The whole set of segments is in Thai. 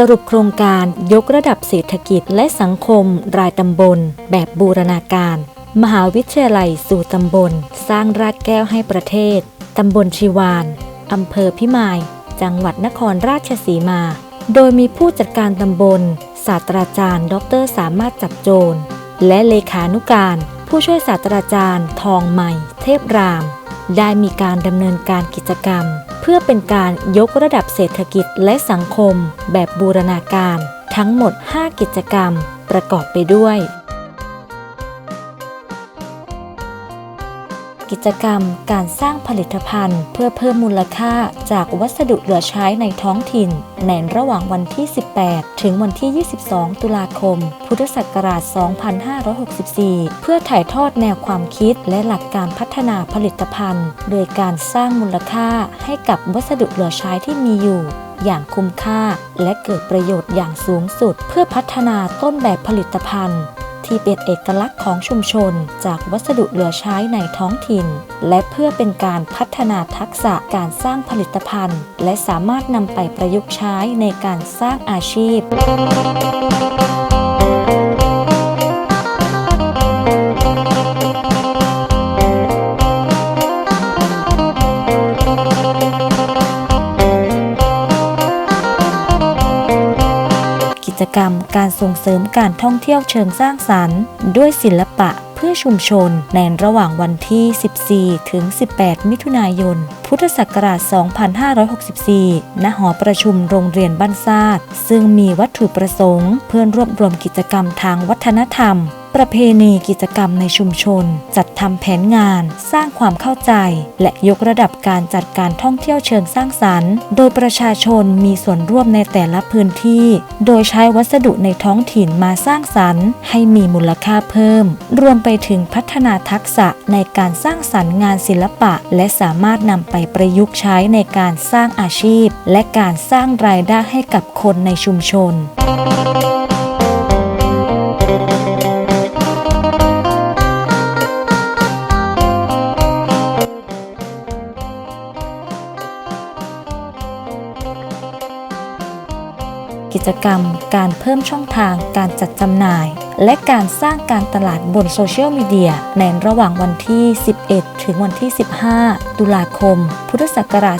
สรุปโครงการยกระดับเศรษฐกิจและสังคม รายตำบล แบบบูรณาการ มหาวิทยาลัยสู่ตำบล สร้างรากแก้วให้ประเทศ ตำบลชีวานอำเภอพิมาย จังหวัดนครราชสีมา โดยมีผู้จัดการตำบล ศาสตราจารย์ ดร สามารถจับโจร และเลขานุการ ผู้ช่วยศาสตราจารย์ ทองใหม่ เทพราม ได้มีการดำเนินการกิจกรรม เพื่อเป็นการยกระดับเศรษฐกิจและสังคม แบบบูรณาการ ทั้งหมด 5 กิจกรรม ประกอบไปด้วย กิจกรรมการสร้างผลิตภัณฑ์ เพื่อเพิ่มมูลค่าจากวัสดุเหลือใช้ในท้องถิ่น ในระหว่างวันที่ 18 ถึงวันที่ 22 ตุลาคม พุทธศักราช 2564 เพื่อถ่ายทอดแนวความคิดและหลักการพัฒนาผลิตภัณฑ์ โดยการสร้างมูลค่าให้กับวัสดุเหลือใช้ที่มีอยู่อย่างคุ้มค่าและเกิดประโยชน์อย่างสูงสุด เพื่อพัฒนาต้นแบบผลิตภัณฑ์ ที่เป็นเอกลักษณ์ของชุมชน จากวัสดุเหลือใช้ในท้องถิ่น และเพื่อเป็นการพัฒนาทักษะการสร้างผลิตภัณฑ์ และสามารถนำไปประยุกต์ใช้ในการสร้างอาชีพ จกรรมการส่งเสริมการท่องเที่ยวเชิงสร้างสรรค์ ด้วยศิลปะเพื่อชุมชนในระหว่างวันที่ 14 ถึง 18 มิถุนายน พุทธศักราช 2564 ณ หอประชุมโรงเรียนบ้านซาดซึ่งมีวัตถุประสงค์ เพื่อรวบรวมกิจกรรมทางวัฒนธรรม ประเพณีกิจกรรมในชุมชน จัดทำแผนงาน สร้างความเข้าใจ และยกระดับการจัดการท่องเที่ยวเชิงสร้างสรรค์ โดยประชาชนมีส่วนร่วมในแต่ละพื้นที่ โดยใช้วัสดุในท้องถิ่นมาสร้างสรรค์ ให้มีมูลค่าเพิ่ม รวมไปถึงพัฒนาทักษะในการสร้างสรรค์งานศิลปะ และสามารถนำไปประยุกต์ใช้ในการสร้างอาชีพ และการสร้างรายได้ให้กับคนในชุมชน กิจกรรม การเพิ่มช่องทาง การจัดจำหน่าย และการสร้างการตลาดบนโซเชียลมีเดียในระหว่างวันที่ 11 ถึงวันที่ 15 ตุลาคม พุทธศักราช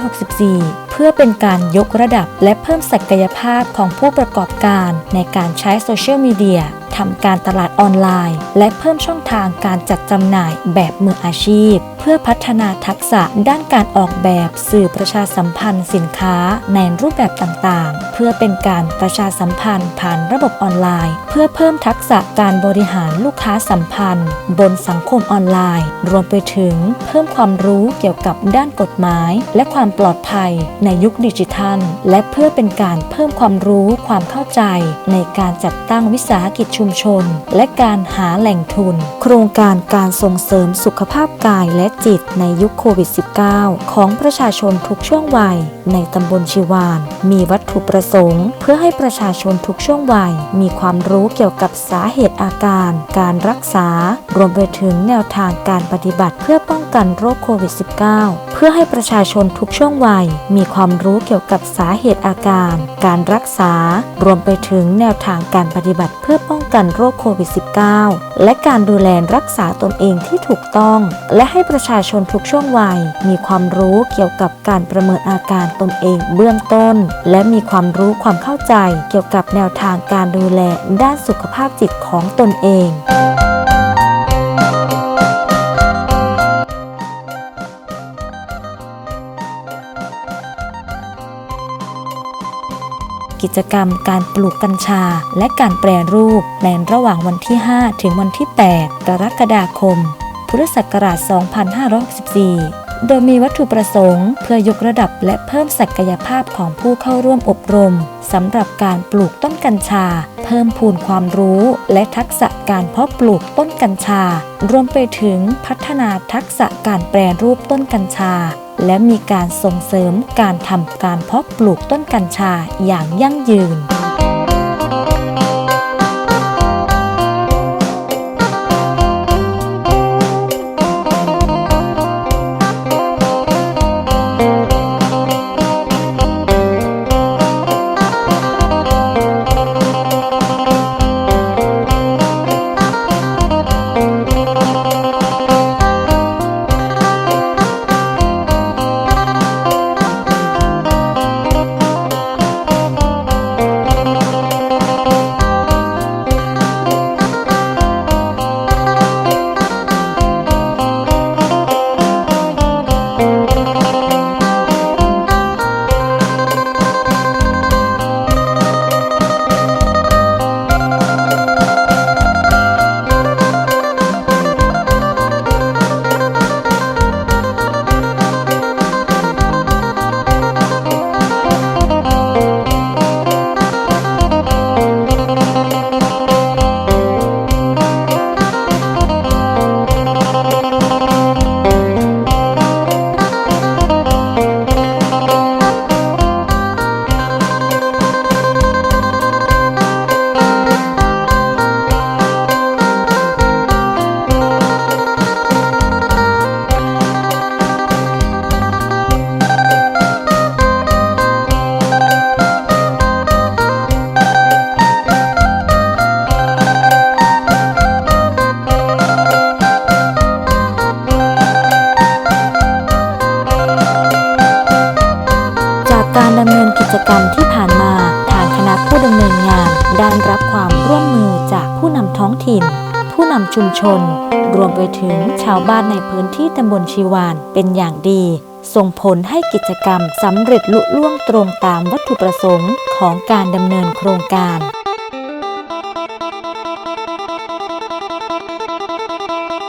2564 เพื่อเป็นการยกระดับและเพิ่มศักยภาพของผู้ประกอบการในการใช้โซเชียลมีเดีย ทำการตลาดออนไลน์ และเพิ่มช่องทางการจัดจำหน่ายแบบมืออาชีพ เพื่อพัฒนาทักษะด้านการออกแบบสื่อประชาสัมพันธ์สินค้าในรูปแบบต่างๆ เพื่อเป็นการประชาสัมพันธ์ผ่านระบบออนไลน์ เพื่อเพิ่มทักษะการบริหารลูกค้าสัมพันธ์ บนสังคมออนไลน์ รวมไปถึง เพิ่มความรู้เกี่ยวกับด้านกฎหมาย และความปลอดภัยในยุคดิจิทัล และเพื่อเป็นการเพิ่มความรู้ความเข้าใจ ในการจัดตั้งวิสาหกิจชุมชน และการหาแหล่งทุน โครงการการส่งเสริมสุขภาพกายและจิตในยุคโควิด -19 ของประชาชนทุกช่วงวัย ในตำบลชิวาน มีวัตถุประสงค์ เพื่อให้ประชาชนทุกช่วงวัย มีความรู้เกี่ยวกับสาเหตุอาการ การรักษา รวมไปถึงแนวทางการปฏิบัติเพื่อป้องกันโรคโควิด -19 เพื่อให้ประชาชนทุกช่วงวัย มีความรู้เกี่ยวกับสาเหตุอาการ การรักษา รวมไปถึงแนวทางการปฏิบัติเพื่อป้องกันโรคโควิด -19 และการดูแลรักษาตนเองที่ถูกต้อง และให้ประชาชนทุกช่วงวัย มีความรู้เกี่ยวกับการประเมินอาการตนเองเบื้องต้น และมีความรู้ความเข้าใจเกี่ยวกับแนวทางการดูแลด้านสุขภาพจิตของตนเอง กิจกรรมการปลูกกัญชา และการแปรรูปในระหว่างวันที่ 5 ถึงวันที่ 8 กรกฎาคม พุทธศักราช 2564โดยมีวัตถุประสงค์เพื่อยกระดับและเพิ่มศักยภาพของผู้เข้าร่วมอบรมสำหรับการปลูกต้นกัญชา เพิ่มพูนความรู้และทักษะการเพาะปลูกต้นกัญชา รวมไปถึงพัฒนาทักษะการแปรรูปต้นกัญชา และมีการส่งเสริมการทำการเพาะปลูกต้นกัญชาอย่างยั่งยืน กรรมที่ผ่านมา ทางคณะผู้ดำเนินงานได้รับความร่วมมือจากผู้นำท้องถิ่น ผู้นำชุมชน รวมไปถึงชาวบ้านในพื้นที่ตำบลชีวานเป็นอย่างดี ส่งผลให้กิจกรรมสำเร็จลุล่วงตรงตามวัตถุประสงค์ของการดำเนินโครงการ